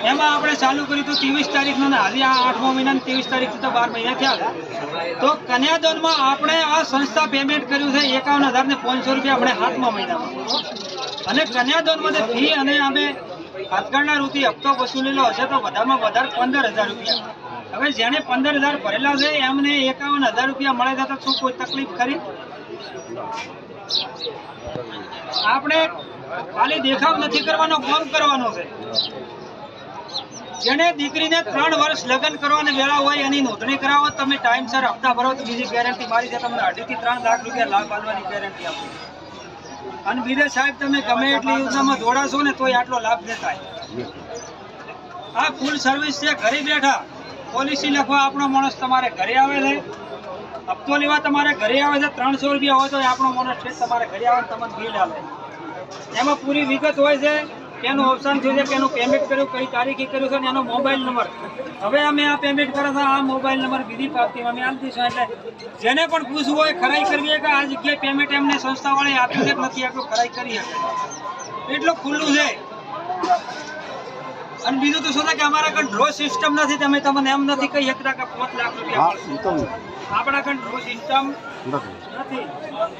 એમાં આપણે ચાલુ કર્યું હતું ત્રેવીસ તારીખનું ને આજે આ આઠમો મહિના ત્રેવીસ તારીખ તો બાર મહિના થયા તો કન્યાદાનમાં આપણે આ સંસ્થા પેમેન્ટ કર્યું છે એકાવન હજાર ને પાંચસો રૂપિયા આપણે સાતમા મહિનામાં. અને કન્યાદાનમાંથી ફી અને અમે હાથગાળના રૂપી હપ્તો વસૂલેલો હશે તો વધારમાં વધારે પંદર હજાર રૂપિયા. હવે જેને પંદર હજાર ભરેલા છે એમને એકાવન હજાર રૂપિયા મળે છે તો શું કોઈ તકલીફ ખરી? આપણે ખાલી દેખાવ નથી કરવાનો કામ કરવાનો છે. જેને દીકરીને ત્રણ વર્ષ લગ્ન કરવાની વેળા હોય એની નોંધણી કરાવો, તમે ટાઈમસર હપ્તા ભરો તો બીજી ગેરંટી મારી છે તમને અઢીથી ત્રણ લાખ રૂપિયા લાભ આપવાની ગેરંટી આપો અને બીજે સાહેબ, તમે ગમે એટલી યોજનામાં જોડાશો ને તોય આટલો લાભ દેતા આ ફૂલ સર્વિસ છે, ઘરે બેઠા. પોલિસી લખવા આપણો માણસ તમારે ઘરે આવે છે. હપ્તો લેવા તમારે ઘરે આવે છે, ત્રણસો રૂપિયા હોય તો આપણો માણસ છે, તમારે ઘરે આવે તમને બિલ આવે એમાં પૂરી વિગત હોય છે કેનું અવસાન થયું છે કેનું પેમેન્ટ કર્યું કઈ તારીખે કર્યું છે ને એનો મોબાઈલ નંબર હવે અમે આ પેમેન્ટ કરે છે આ મોબાઈલ નંબર બીજી પ્રાપ્તિ અમે આપી દઈશું એટલે જેને પણ પૂછવું હોય ખરાઈ કરવી કે આ જગ્યાએ પેમેન્ટ એમને સંસ્થાવાળાએ આપ્યું છે કે નથી આપ્યું ખરાઈ કરી શકે એટલું ખુલ્લું છે. અને બીજું તો શું કે અમારા કણ ડ્રો સિસ્ટમ નથી તમે તમને એમ નથી કહી શકતા કે પાંચ લાખ રૂપિયા આપણા કણ ડ્રો સિસ્ટમ નથી.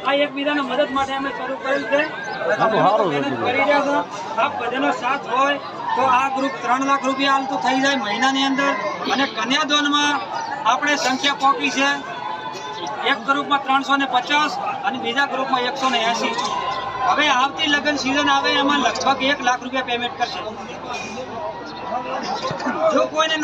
આ એકબીજાને મદદ માટે અમે શરૂ કર્યું છે. મહેનત કરી રહ્યા છો. આ બધાનો સાથ હોય તો આ ગ્રુપ ત્રણ લાખ રૂપિયા હાલતું થઈ જાય મહિનાની અંદર. અને કન્યાદાનમાં આપણે સંખ્યા પોકી છે. એક ગ્રુપમાં ત્રણસો ને પચાસ અને બીજા ગ્રુપમાં એકસો ને એસી. હવે આવતી લગ્ન સિઝન આવે એમાં લગભગ એક લાખ રૂપિયા પેમેન્ટ કરશે. જો કોઈને